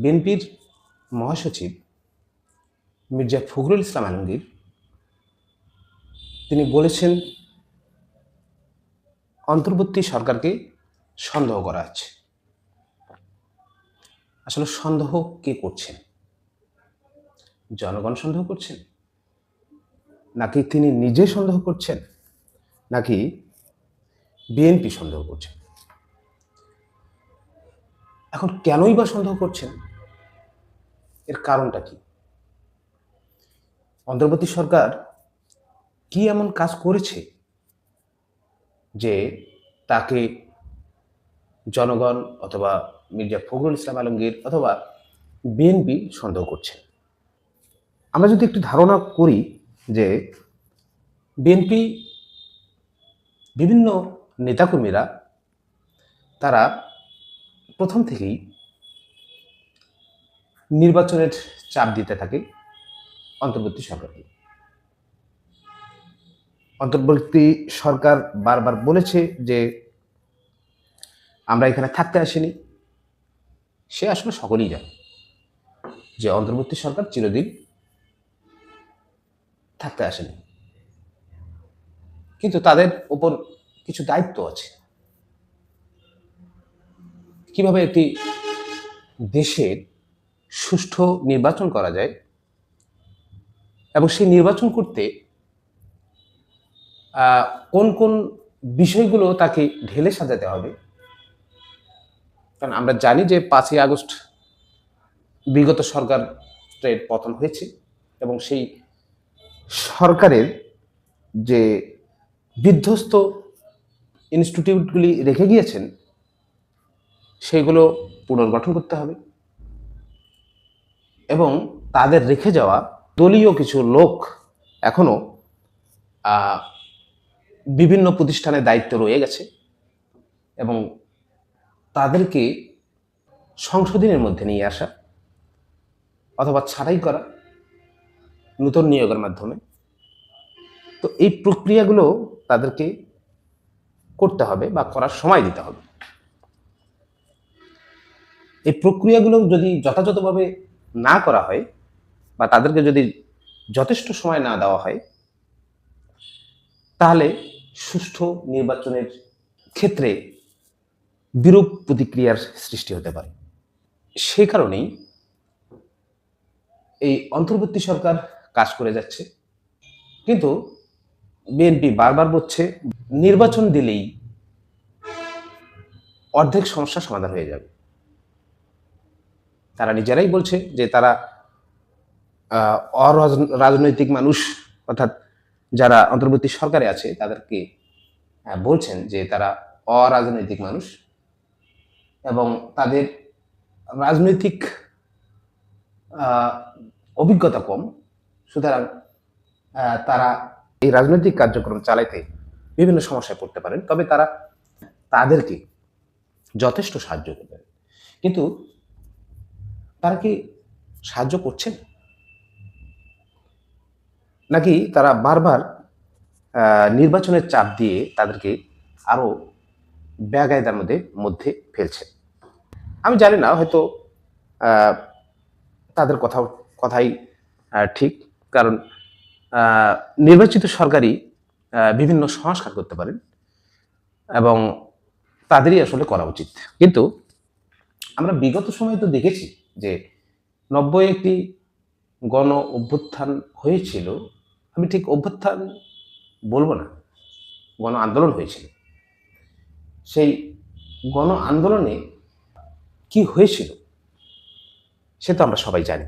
বিএনপির মহাসচিব মির্জা ফখরুল ইসলাম আলমগীর, তিনি বলেছেন, অন্তর্বর্তী সরকারকে সন্দেহ করা হচ্ছে আসলে সন্দেহ কে করছেন? জনগণ সন্দেহ করছেন? নাকি তিনি নিজে সন্দেহ করছেন? নাকি বিএনপি সন্দেহ করছেন এখন কেনই বা সন্দেহ করছেন? এর কারণটা কি? অন্তর্বর্তী সরকার কি এমন কাজ করেছে যে তাকে জনগণ অথবা মির্জা ফখরুল ইসলাম আলমগীর অথবা বিএনপি সন্দেহ করছে? আমরা যদি একটু ধারণা করি যে বিএনপি বিভিন্ন নেতাকর্মীরা তারা প্রথম থেকেই নির্বাচনের চাপ দিতে থাকে অন্তর্বর্তী সরকারকে। অন্তর্বর্তী সরকার বারবার বলেছে যে আমরা এখানে থাকতে আসিনি। সে আসলে সকলেই জানে যে অন্তর্বর্তী সরকার চিরদিন থাকতে আসেনি। কিন্তু তাদের উপর কিছু দায়িত্ব আছে। কীভাবে একটি দেশের সুষ্ঠু নির্বাচন করা যায় এবং সেই নির্বাচন করতে কোন কোন বিষয়গুলো তাকে ঢেলে সাজাতে হবে? কারণ আমরা জানি যে পাঁচই আগস্ট বিগত সরকারের পতন হয়েছে এবং সেই সরকারের যে বিধ্বস্ত ইনস্টিটিউটগুলি রেখে গিয়েছেন, সেগুলো পুনর্গঠন করতে হবে। এবং তাদের রেখে যাওয়া দলীয় কিছু লোক এখনও আহ, বিভিন্ন প্রতিষ্ঠানে দায়িত্ব রয়ে গেছে এবং তাদেরকে সংশোধনের মধ্যে নিয়ে আসা অথবা ছাঁটাই করা নূতন নিয়োগের মাধ্যমে। তো এই প্রক্রিয়াগুলো তাদেরকে করতে হবে বা করার সময় দিতে হবে। এই প্রক্রিয়াগুলো যদি যথাযথভাবে না করা হয় বা তাদেরকে যদি যথেষ্ট সময় না দেওয়া হয়, তাহলে সুষ্ঠু নির্বাচনের ক্ষেত্রে বিরূপ প্রতিক্রিয়ার সৃষ্টি হতে পারে। সেই কারণেই এই অন্তর্বর্তী সরকার কাজ করে যাচ্ছে। কিন্তু বিএনপি বারবার বলছে, নির্বাচন দিলেই অর্ধেক সমস্যা সমাধান হয়ে যাবে। তারা নিজেরাই বলছে যে তারা আহ, অরাজ- রাজনৈতিক মানুষ অর্থাৎ যারা অন্তর্বর্তী সরকারে আছে তাদেরকে বলছেন যে তারা অরাজনৈতিক মানুষ এবং তাদের রাজনৈতিক অভিজ্ঞতা কম। সুতরাং তারা এই রাজনৈতিক কার্যক্রম চালাইতে বিভিন্ন সমস্যায় পড়তে পারেন। তবে তারা তাদেরকে যথেষ্ট সাহায্য করবেন। কিন্তু তারা কি সাহায্য করছেন? নাকি তারা বারবার নির্বাচনের চাপ দিয়ে তাদেরকে আরও ব্যাগায়দার মধ্যে মধ্যে ফেলছে? আমি জানি না, হয়তো তাদের কথা কথাই ঠিক। কারণ নির্বাচিত সরকারই বিভিন্ন সংস্কার করতে পারেন এবং তাদেরই আসলে করা উচিত। কিন্তু আমরা বিগত সময়ে তো দেখেছি যে নব্বই একটি গণ অভ্যুত্থান হয়েছিল, আমি ঠিক অভ্যুত্থান বলব না, গণ আন্দোলন হয়েছিল। সেই গণ আন্দোলনে কি হয়েছিল, সে তো আমরা সবাই জানি।